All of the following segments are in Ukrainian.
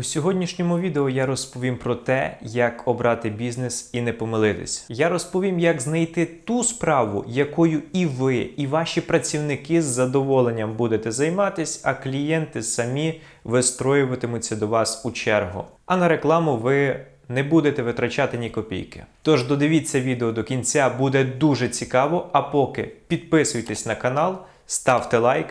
У сьогоднішньому відео я розповім про те, як обрати бізнес і не помилитись. Я розповім, як знайти ту справу, якою і ви, і ваші працівники з задоволенням будете займатись, а клієнти самі вистроюватимуться до вас у чергу. А на рекламу ви не будете витрачати ні копійки. Тож додивіться відео до кінця, буде дуже цікаво. А поки підписуйтесь на канал, ставте лайк.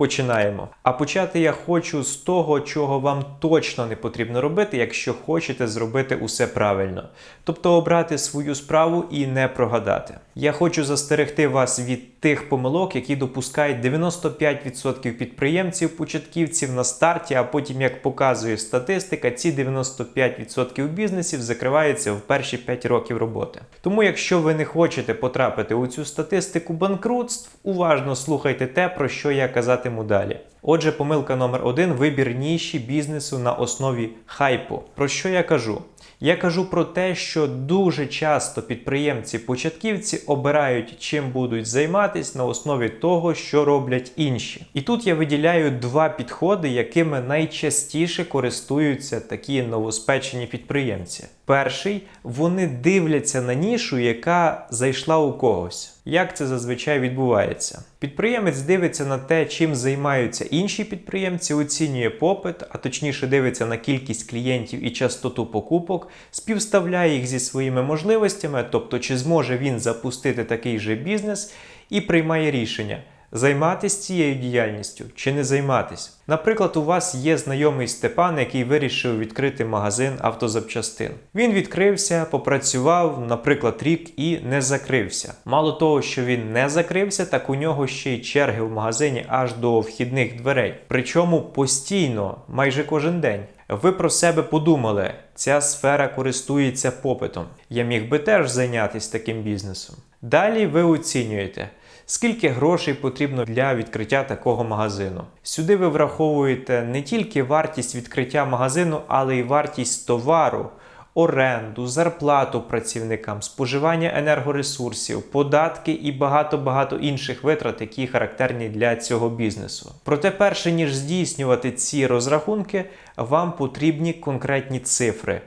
Починаємо. А почати я хочу з того, чого вам точно не потрібно робити, якщо хочете зробити усе правильно. Тобто обрати свою справу і не прогадати. Я хочу застерегти вас від тих помилок, які допускають 95% підприємців-початківців на старті, а потім, як показує статистика, ці 95% бізнесів закриваються в перші 5 років роботи. Тому, якщо ви не хочете потрапити у цю статистику банкрутств, уважно слухайте те, про що я казатиму далі. Отже, помилка номер один вибір ніші бізнесу на основі хайпу. Про що я кажу? Я кажу про те, що дуже часто підприємці-початківці обирають, чим будуть займатися на основі того, що роблять інші. І тут я виділяю два підходи, якими найчастіше користуються такі новоспечені підприємці. Перший вони дивляться на нішу, яка зайшла у когось. Як це зазвичай відбувається? Підприємець дивиться на те, чим займаються інші підприємці, оцінює попит, а точніше дивиться на кількість клієнтів і частоту покупок, співставляє їх зі своїми можливостями, тобто чи зможе він запустити такий же бізнес, і приймає рішення. Займатися цією діяльністю чи не займатися. Наприклад, у вас є знайомий Степан, який вирішив відкрити магазин автозапчастин. Він відкрився, попрацював, наприклад, рік і не закрився. Мало того, що він не закрився, так у нього ще й черги в магазині аж до вхідних дверей. Причому постійно, майже кожен день. Ви про себе подумали, ця сфера користується попитом. Я міг би теж зайнятися таким бізнесом. Далі ви оцінюєте. Скільки грошей потрібно для відкриття такого магазину? Сюди ви враховуєте не тільки вартість відкриття магазину, але й вартість товару, оренду, зарплату працівникам, споживання енергоресурсів, податки і багато-багато інших витрат, які характерні для цього бізнесу. Проте, перше ніж здійснювати ці розрахунки, вам потрібні конкретні цифри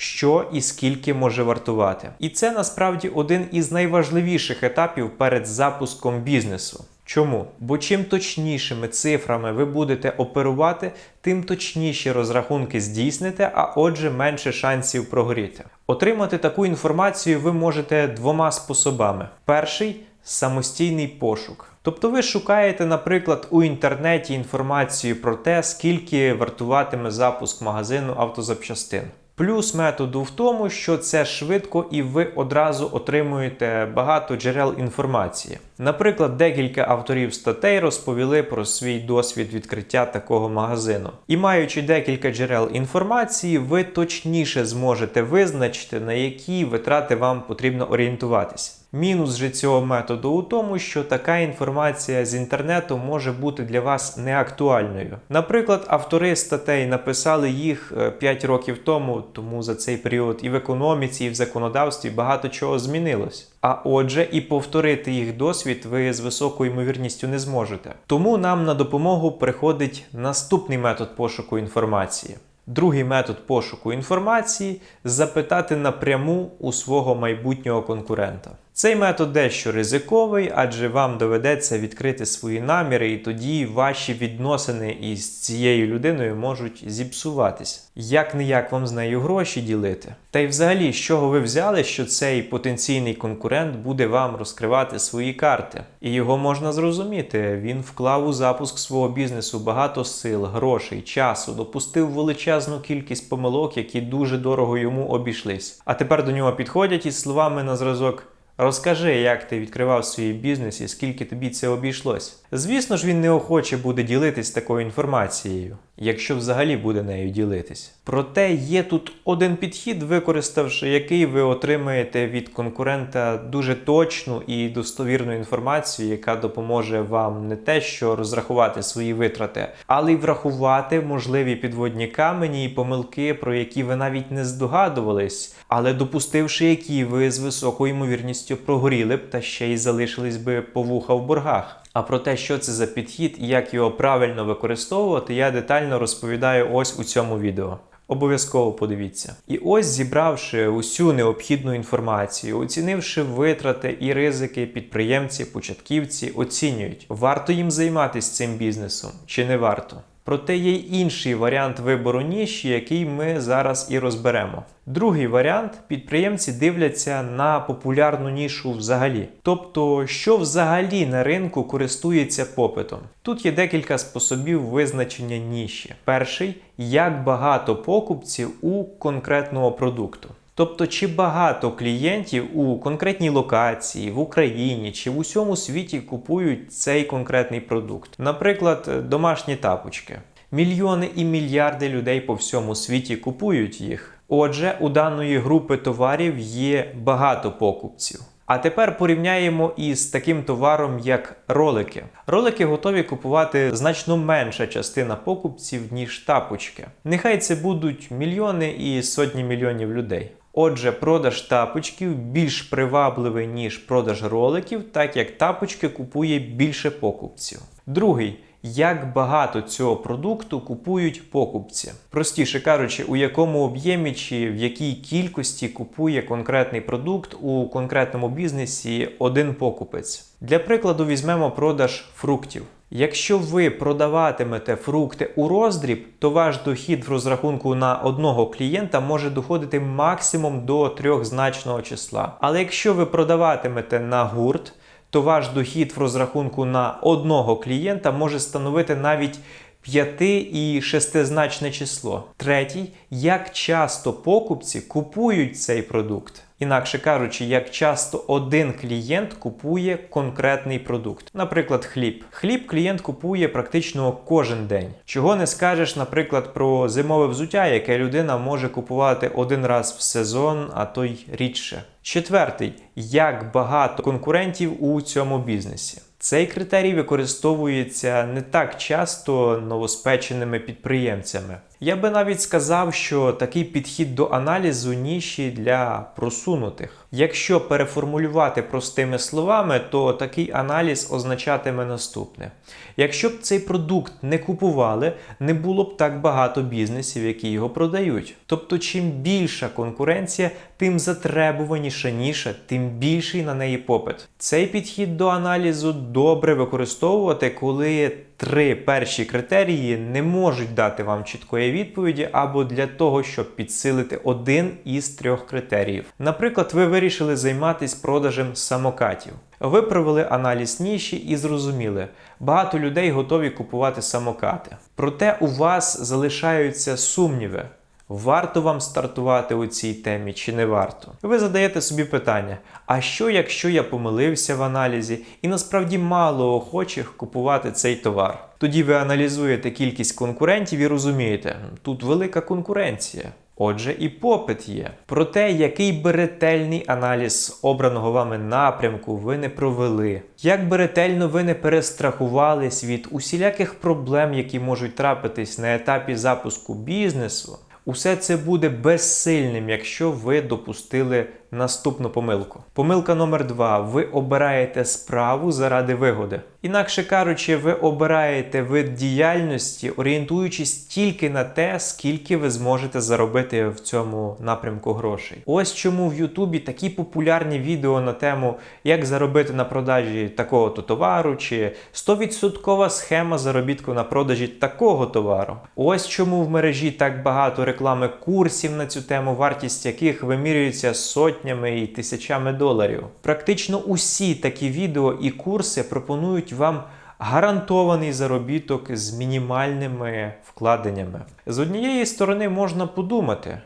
що і скільки може вартувати. І це насправді один із найважливіших етапів перед запуском бізнесу. Чому? Бо чим точнішими цифрами ви будете оперувати, тим точніші розрахунки здійсните, а отже, менше шансів прогоріти. Отримати таку інформацію ви можете двома способами: перший самостійний пошук. Тобто ви шукаєте, наприклад, у інтернеті інформацію про те, скільки вартуватиме запуск магазину автозапчастин. Плюс методу в тому, що це швидко і ви одразу отримуєте багато джерел інформації. Наприклад, декілька авторів статей розповіли про свій досвід відкриття такого магазину. І маючи декілька джерел інформації, ви точніше зможете визначити, на які витрати вам потрібно орієнтуватися. Мінус же цього методу у тому, що така інформація з інтернету може бути для вас неактуальною. Наприклад, автори статей написали їх 5 років тому, тому за цей період і в економіці, і в законодавстві багато чого змінилось. А отже, і повторити їх досвід ви з високою ймовірністю не зможете. Тому нам на допомогу приходить наступний метод пошуку інформації. Другий метод пошуку інформації запитати напряму у свого майбутнього конкурента. Цей метод дещо ризиковий, адже вам доведеться відкрити свої наміри, і тоді ваші відносини із цією людиною можуть зіпсуватись. Як не як вам з нею гроші ділити? Та й взагалі, з чого ви взяли, що цей потенційний конкурент буде вам розкривати свої карти? І його можна зрозуміти. Він вклав у запуск свого бізнесу багато сил, грошей, часу, допустив величезну кількість помилок, які дуже дорого йому обійшлись. А тепер до нього підходять із словами на зразок. Розкажи, як ти відкривав свій бізнес і скільки тобі це обійшлось. Звісно ж, він неохоче буде ділитись такою інформацією, якщо взагалі буде нею ділитись. Проте є тут один підхід, використавши який ви отримаєте від конкурента дуже точну і достовірну інформацію, яка допоможе вам не те, що розрахувати свої витрати, але й врахувати можливі підводні камені і помилки, про які ви навіть не здогадувались, але допустивши які ви з високою ймовірністю прогоріли б та ще й залишились би по вуха в боргах. А про те, що це за підхід і як його правильно використовувати, я детально розповідаю ось у цьому відео. Обов'язково подивіться. І ось, зібравши усю необхідну інформацію, оцінивши витрати і ризики, підприємці, початківці оцінюють, варто їм займатися цим бізнесом чи не варто. Проте є й інший варіант вибору ніші, який ми зараз і розберемо. Другий варіант підприємці дивляться на популярну нішу взагалі. Тобто, що взагалі на ринку користується попитом. Тут є декілька способів визначення ніші. Перший як багато покупців у конкретного продукту. Тобто, чи багато клієнтів у конкретній локації, в Україні чи в усьому світі купують цей конкретний продукт, наприклад, домашні тапочки. Мільйони і мільярди людей по всьому світі купують їх. Отже, у даної групи товарів є багато покупців. А тепер порівняємо із таким товаром, як ролики. Ролики готові купувати значно менша частина покупців, ніж тапочки. Нехай це будуть мільйони і сотні мільйонів людей. Отже, продаж тапочків більш привабливий, ніж продаж роликів, так як тапочки купує більше покупців. Другий. Як багато цього продукту купують покупці, простіше кажучи, у якому об'ємі чи в якій кількості купує конкретний продукт у конкретному бізнесі один покупець. Для прикладу, візьмемо продаж фруктів. Якщо ви продаватимете фрукти у роздріб, то ваш дохід в розрахунку на одного клієнта може доходити максимум до трьохзначного числа. Але якщо ви продаватимете на гурт, то ваш дохід в розрахунку на одного клієнта може становити навіть 5 і шестизначне число. Третій, як часто покупці купують цей продукт. Інакше кажучи, як часто один клієнт купує конкретний продукт. Наприклад, хліб. Хліб клієнт купує практично кожен день. Чого не скажеш, наприклад, про зимове взуття, яке людина може купувати один раз в сезон, а то й рідше. Четвертий, як багато конкурентів у цьому бізнесі. Цей критерій використовується не так часто новоспеченими підприємцями. Я би навіть сказав, що такий підхід до аналізу ніші для просунутих. Якщо переформулювати простими словами, то такий аналіз означатиме наступне: якщо б цей продукт не купували, не було б так багато бізнесів, які його продають. Тобто, чим більша конкуренція, тим затребуваніша ніша, тим більший на неї попит. Цей підхід до аналізу добре використовувати, коли три перші критерії не можуть дати вам чіткої відповіді або для того, щоб підсилити один із трьох критеріїв. Наприклад, ви вирішили займатися продажем самокатів. Ви провели аналіз ніші і зрозуміли, багато людей готові купувати самокати. Проте у вас залишаються сумніви. Варто вам стартувати у цій темі чи не варто? Ви задаєте собі питання: а що, якщо я помилився в аналізі і насправді мало охочих купувати цей товар? Тоді ви аналізуєте кількість конкурентів і розумієте, тут велика конкуренція. Отже, і попит є. Проте, який би ретельний аналіз обраного вами напрямку ви не провели, як би ретельно ви не перестрахувались від усіляких проблем, які можуть трапитись на етапі запуску бізнесу, усе це буде безсильним, якщо ви допустили наступну помилку. Помилка номер два: ви обираєте справу заради вигоди. Інакше кажучи, ви обираєте вид діяльності, орієнтуючись тільки на те, скільки ви зможете заробити в цьому напрямку грошей. Ось чому в Ютубі такі популярні відео на тему, як заробити на продажі такого-то товару, чи 100% схема заробітку на продажі такого товару. Ось чому в мережі так багато реклами курсів на цю тему, вартість яких вимірюється сотнями і тисячами доларів. Практично усі такі відео і курси пропонують вам гарантований заробіток з мінімальними вкладеннями. З однієї сторони можна подумати.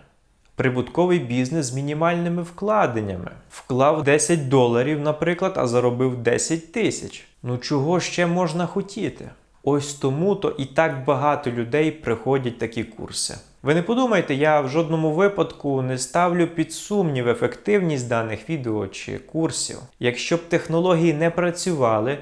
Прибутковий бізнес з мінімальними вкладеннями. Вклав 10 доларів, наприклад, а заробив 10 тисяч. Ну чого ще можна хотіти? Ось тому то і так багато людей приходять такі курси. Ви не подумайте, я в жодному випадку не ставлю під сумнів ефективність даних відео чи курсів. Якщо б технології не працювали,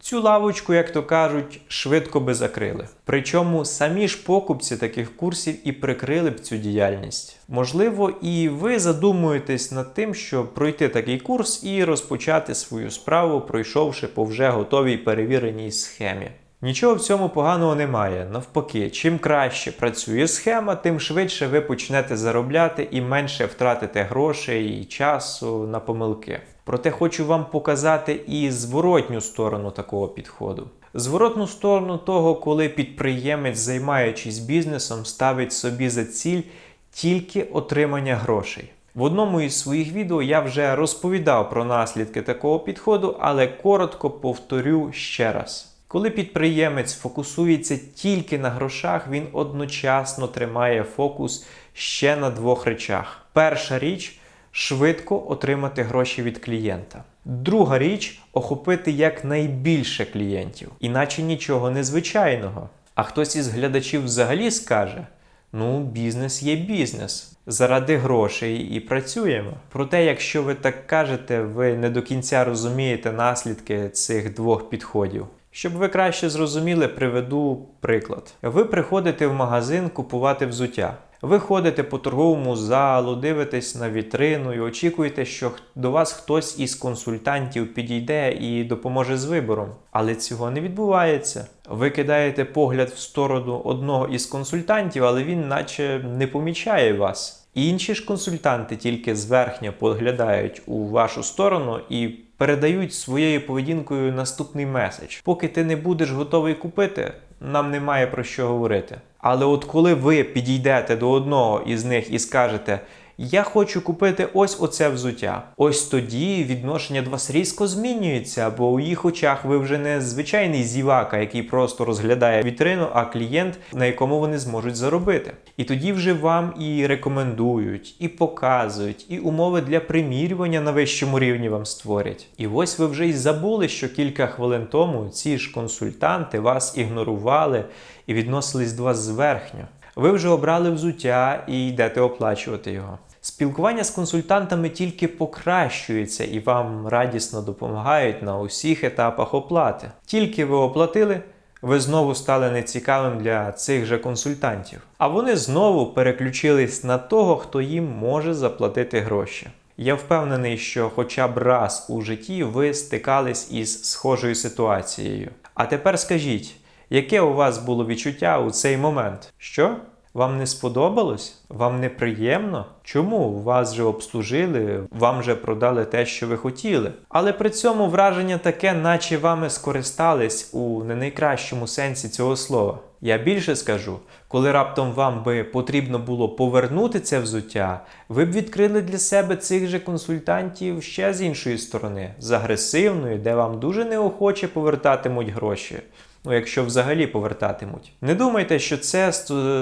цю лавочку, як то кажуть, швидко би закрили. Причому самі ж покупці таких курсів і прикрили б цю діяльність. Можливо, і ви задумуєтесь над тим, щоб пройти такий курс і розпочати свою справу, пройшовши по вже готовій перевіреній схемі. Нічого в цьому поганого немає. Навпаки, чим краще працює схема, тим швидше ви почнете заробляти і менше втратите грошей і часу на помилки. Проте хочу вам показати і зворотню сторону такого підходу. Зворотну сторону того, коли підприємець, займаючись бізнесом, ставить собі за ціль тільки отримання грошей. В одному із своїх відео я вже розповідав про наслідки такого підходу, але коротко повторю ще раз. Коли підприємець фокусується тільки на грошах, він одночасно тримає фокус ще на двох речах. Перша річ швидко отримати гроші від клієнта. Друга річ охопити якнайбільше клієнтів, іначе нічого незвичайного. А хтось із глядачів взагалі скаже: ну, бізнес є бізнес. Заради грошей і працюємо. Проте, якщо ви так кажете, ви не до кінця розумієте наслідки цих двох підходів. Щоб ви краще зрозуміли, приведу приклад. Ви приходите в магазин купувати взуття. Ви ходите по торговому залу, дивитесь на вітрину і очікуєте, що до вас хтось із консультантів підійде і допоможе з вибором. Але цього не відбувається. Ви кидаєте погляд в сторону одного із консультантів, але він наче не помічає вас. Інші ж консультанти тільки зверхня поглядають у вашу сторону і передають своєю поведінкою наступний меседж. Поки ти не будеш готовий купити, нам немає про що говорити. Але от коли ви підійдете до одного із них і скажете. Я хочу купити ось оце взуття. Ось тоді відношення до вас різко змінюється, бо у їх очах ви вже не звичайний зівака, який просто розглядає вітрину, а клієнт, на якому вони зможуть заробити. І тоді вже вам і рекомендують, і показують, і умови для примірювання на вищому рівні вам створять. І ось ви вже й забули, що кілька хвилин тому ці ж консультанти вас ігнорували і відносились до вас зверхньо. Ви вже обрали взуття і йдете оплачувати його. Спілкування з консультантами тільки покращується і вам радісно допомагають на усіх етапах оплати. Тільки ви оплатили, ви знову стали нецікавим для цих же консультантів. А вони знову переключились на того, хто їм може заплатити гроші. Я впевнений, що хоча б раз у житті ви стикались із схожою ситуацією. А тепер скажіть, яке у вас було відчуття у цей момент? Що? Вам не сподобалось? Вам неприємно? Чому вас же обслужили, вам же продали те, що ви хотіли? Але при цьому враження таке, наче вами скористались у не найкращому сенсі цього слова. Я більше скажу, коли раптом вам би потрібно було повернути це взуття, ви б відкрили для себе цих же консультантів ще з іншої сторони, з агресивної, де вам дуже неохоче повертатимуть гроші. Ну, якщо взагалі повертатимуть. Не думайте, що це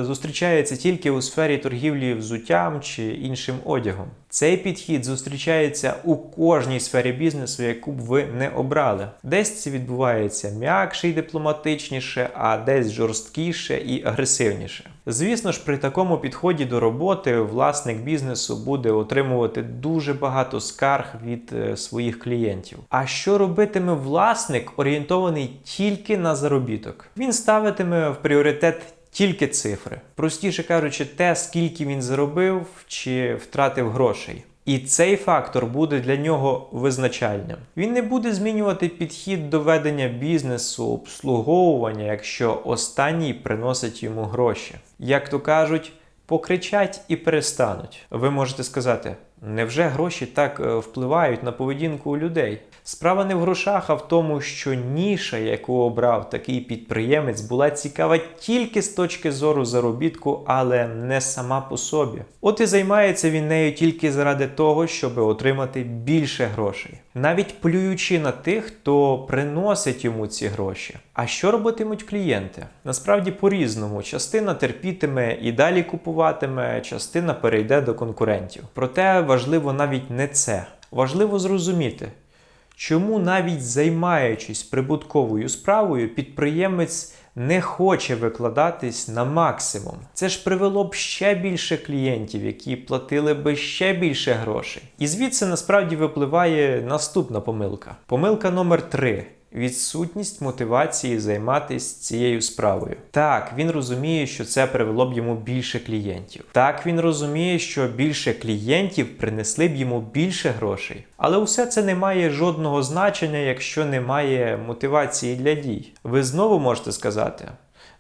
зустрічається тільки у сфері торгівлі взуттям чи іншим одягом. Цей підхід зустрічається у кожній сфері бізнесу, яку б ви не обрали. Десь це відбувається м'якше і дипломатичніше, а десь жорсткіше і агресивніше. Звісно ж, при такому підході до роботи власник бізнесу буде отримувати дуже багато скарг від е, своїх клієнтів. А що робитиме власник, орієнтований тільки на заробіток? Він ставитиме в пріоритет тільки цифри. Простіше кажучи, те, скільки він заробив чи втратив грошей. І цей фактор буде для нього визначальним. Він не буде змінювати підхід до ведення бізнесу, обслуговування, якщо останній приносить йому гроші. Як то кажуть, покричать і перестануть. Ви можете сказати, невже гроші так е, впливають на поведінку людей? Справа не в грошах, а в тому, що ніша, яку обрав такий підприємець, була цікава тільки з точки зору заробітку, але не сама по собі. От і займається він нею тільки заради того, щоб отримати більше грошей, навіть плюючи на тих, хто приносить йому ці гроші. А що робитимуть клієнти? Насправді по-різному. Частина терпітиме і далі купуватиме, частина перейде до конкурентів. Проте важливо навіть не це. Важливо зрозуміти, Чому навіть займаючись прибутковою справою, підприємець не хоче викладатись на максимум? Це ж привело б ще більше клієнтів, які платили би ще більше грошей. І звідси насправді випливає наступна помилка. Помилка номер 3 відсутність мотивації займатися цією справою. Так, він розуміє, що це привело б йому більше клієнтів. Так, він розуміє, що більше клієнтів принесли б йому більше грошей. Але усе це не має жодного значення, якщо немає мотивації для дій. Ви знову можете сказати.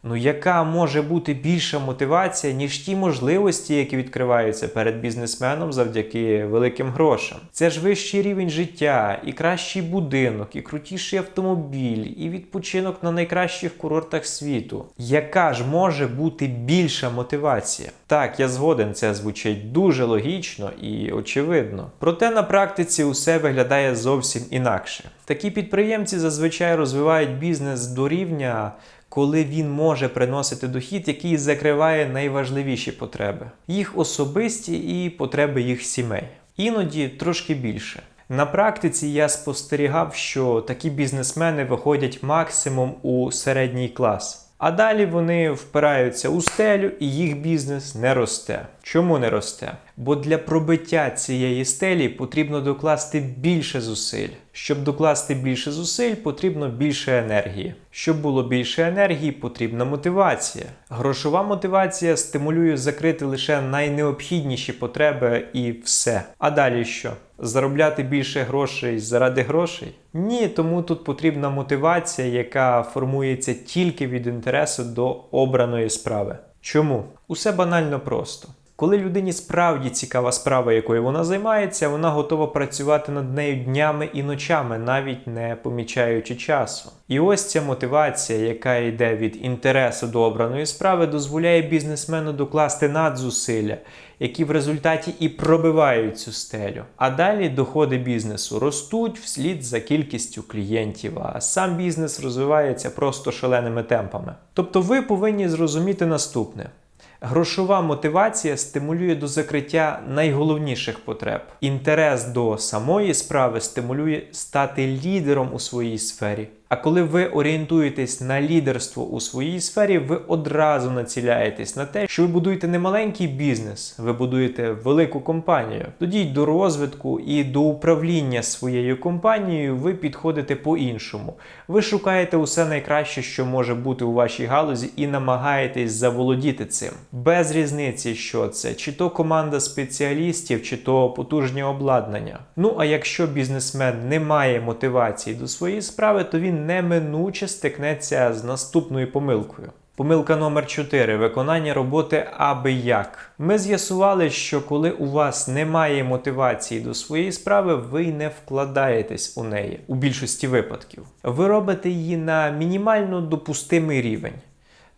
Ну, яка може бути більша мотивація, ніж ті можливості, які відкриваються перед бізнесменом завдяки великим грошам? Це ж вищий рівень життя, і кращий будинок, і крутіший автомобіль, і відпочинок на найкращих курортах світу. Яка ж може бути більша мотивація? Так, я згоден, це звучить дуже логічно і очевидно. Проте на практиці усе виглядає зовсім інакше. Такі підприємці зазвичай розвивають бізнес до рівня коли він може приносити дохід, який закриває найважливіші потреби, їх особисті і потреби їх сімей. Іноді трошки більше. На практиці я спостерігав, що такі бізнесмени виходять максимум у середній клас. А далі вони впираються у стелю, і їх бізнес не росте. Чому не росте? Бо для пробиття цієї стелі потрібно докласти більше зусиль. Щоб докласти більше зусиль, потрібно більше енергії. Щоб було більше енергії, потрібна мотивація. Грошова мотивація стимулює закрити лише найнеобхідніші потреби і все. А далі що? Заробляти більше грошей заради грошей? Ні, тому тут потрібна мотивація, яка формується тільки від інтересу до обраної справи. Чому? Усе банально просто. Коли людині справді цікава справа, якою вона займається, вона готова працювати над нею днями і ночами, навіть не помічаючи часу. І ось ця мотивація, яка йде від інтересу до обраної справи, дозволяє бізнесмену докласти надзусилля, які в результаті і пробивають цю стелю. А далі доходи бізнесу ростуть вслід за кількістю клієнтів, а сам бізнес розвивається просто шаленими темпами. Тобто ви повинні зрозуміти наступне. Грошова мотивація стимулює до закриття найголовніших потреб. Інтерес до самої справи стимулює стати лідером у своїй сфері. А коли ви орієнтуєтесь на лідерство у своїй сфері, ви одразу націляєтесь на те, що ви будуєте не маленький бізнес, ви будуєте велику компанію. Тоді до розвитку і до управління своєю компанією ви підходите по-іншому. Ви шукаєте усе найкраще, що може бути у вашій галузі, і намагаєтесь заволодіти цим. Без різниці, що це, чи то команда спеціалістів, чи то потужні обладнання. Ну а якщо бізнесмен не має мотивації до своєї справи, то він неминуче стикнеться з наступною помилкою. Помилка номер 4 виконання роботи аби як. Ми з'ясували, що коли у вас немає мотивації до своєї справи, ви не вкладаєтесь у неї у більшості випадків. Ви робите її на мінімально допустимий рівень.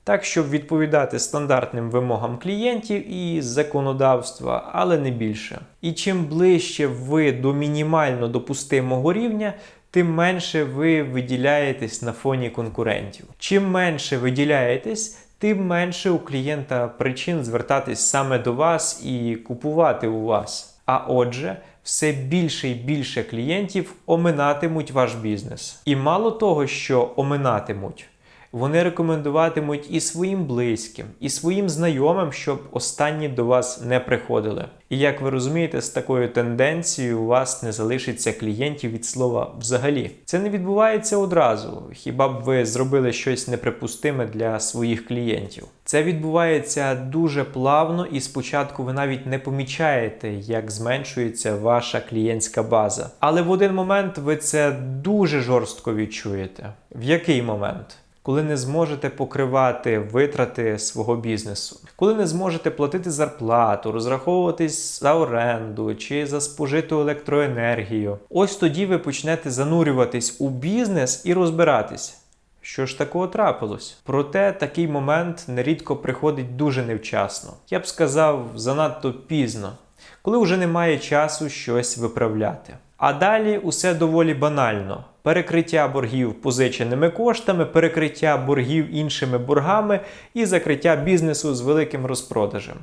Так, щоб відповідати стандартним вимогам клієнтів і законодавства, але не більше. І чим ближче ви до мінімально допустимого рівня, тим менше ви виділяєтесь на фоні конкурентів. Чим менше виділяєтесь, тим менше у клієнта причин звертатись саме до вас і купувати у вас. А отже, все більше і більше клієнтів оминатимуть ваш бізнес. І мало того, що оминатимуть. Вони рекомендуватимуть і своїм близьким, і своїм знайомим, щоб останні до вас не приходили. І як ви розумієте, з такою тенденцією у вас не залишиться клієнтів від слова взагалі. Це не відбувається одразу, хіба б ви зробили щось неприпустиме для своїх клієнтів. Це відбувається дуже плавно, і спочатку ви навіть не помічаєте, як зменшується ваша клієнтська база. Але в один момент ви це дуже жорстко відчуєте. В який момент? Коли не зможете покривати витрати свого бізнесу, коли не зможете платити зарплату, розраховуватись за оренду чи за спожиту електроенергію, ось тоді ви почнете занурюватись у бізнес і розбиратись. Що ж такого трапилось? Проте такий момент нерідко приходить дуже невчасно. Я б сказав, занадто пізно, коли вже немає часу щось виправляти. А далі усе доволі банально перекриття боргів позиченими коштами, перекриття боргів іншими боргами і закриття бізнесу з великим розпродажем.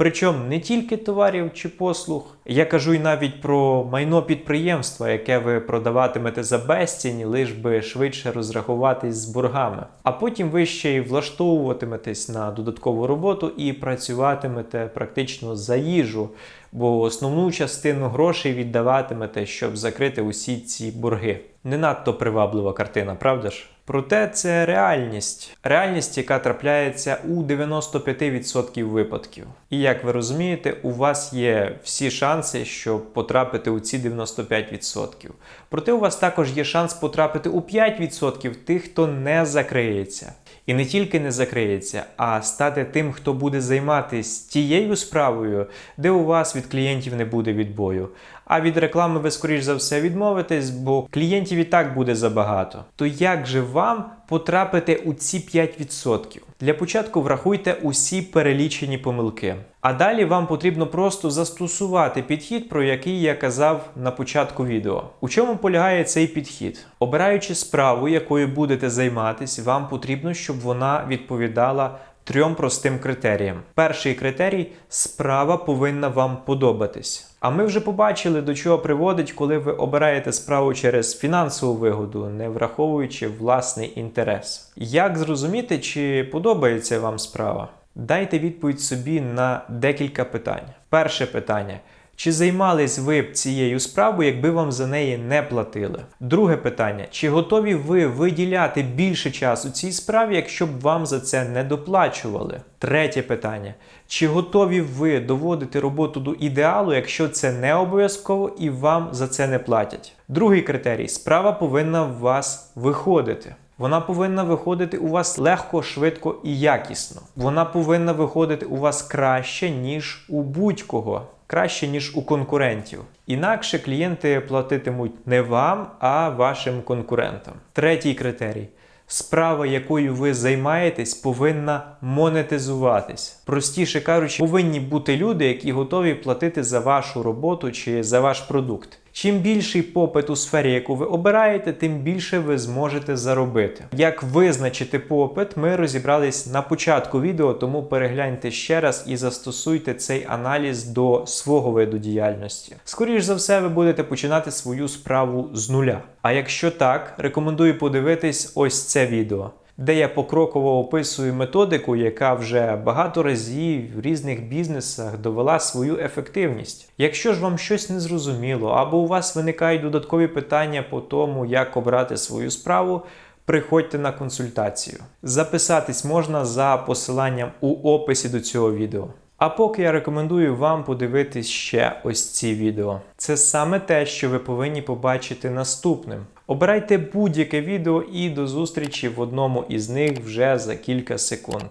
Причому не тільки товарів чи послуг. Я кажу й навіть про майно підприємства, яке ви продаватимете за безцінь, лиш би швидше розрахуватись з боргами. А потім ви ще й влаштовуватиметесь на додаткову роботу і працюватимете практично за їжу, бо основну частину грошей віддаватимете, щоб закрити усі ці борги. Не надто приваблива картина, правда ж? Проте це реальність. Реальність, яка трапляється у 95% випадків. І як ви розумієте, у вас є всі шанси, щоб потрапити у ці 95%. Проте у вас також є шанс потрапити у 5% тих, хто не закриється. І не тільки не закриється, а стати тим, хто буде займатися тією справою, де у вас від клієнтів не буде відбою. А від реклами ви, скоріш за все, відмовитесь, бо клієнтів і так буде забагато. То як же вам потрапити у ці 5%? Для початку врахуйте усі перелічені помилки. А далі вам потрібно просто застосувати підхід, про який я казав на початку відео. У чому полягає цей підхід? Обираючи справу, якою будете займатись, вам потрібно, щоб вона відповідала трьом простим критеріям. Перший критерій справа повинна вам подобатись. А ми вже побачили, до чого приводить, коли ви обираєте справу через фінансову вигоду, не враховуючи власний інтерес. Як зрозуміти, чи подобається вам справа? Дайте відповідь собі на декілька питань. Перше питання. Чи займались ви б цією справою, якби вам за неї не платили? Друге питання: чи готові ви виділяти більше часу цій справі, якщо б вам за це не доплачували? Третє питання: чи готові ви доводити роботу до ідеалу, якщо це не обов'язково і вам за це не платять? Другий критерій: справа повинна в вас виходити. Вона повинна виходити у вас легко, швидко і якісно. Вона повинна виходити у вас краще, ніж у будь-кого, краще, ніж у конкурентів. Інакше клієнти платитимуть не вам, а вашим конкурентам. Третій критерій. Справа, якою ви займаєтесь, повинна монетизуватись. Простіше кажучи, повинні бути люди, які готові платити за вашу роботу чи за ваш продукт. Чим більший попит у сфері, яку ви обираєте, тим більше ви зможете заробити. Як визначити попит, ми розібрались на початку відео, тому перегляньте ще раз і застосуйте цей аналіз до свого виду діяльності. Скоріш за все, ви будете починати свою справу з нуля. А якщо так, рекомендую подивитись ось це відео де я покроково описую методику, яка вже багато разів в різних бізнесах довела свою ефективність. Якщо ж вам щось не зрозуміло, або у вас виникають додаткові питання по тому, як обрати свою справу. Приходьте на консультацію. Записатись можна за посиланням у описі до цього відео. А поки я рекомендую вам подивитись ще ось ці відео. Це саме те, що ви повинні побачити наступним. Обирайте будь-яке відео і до зустрічі в одному із них вже за кілька секунд.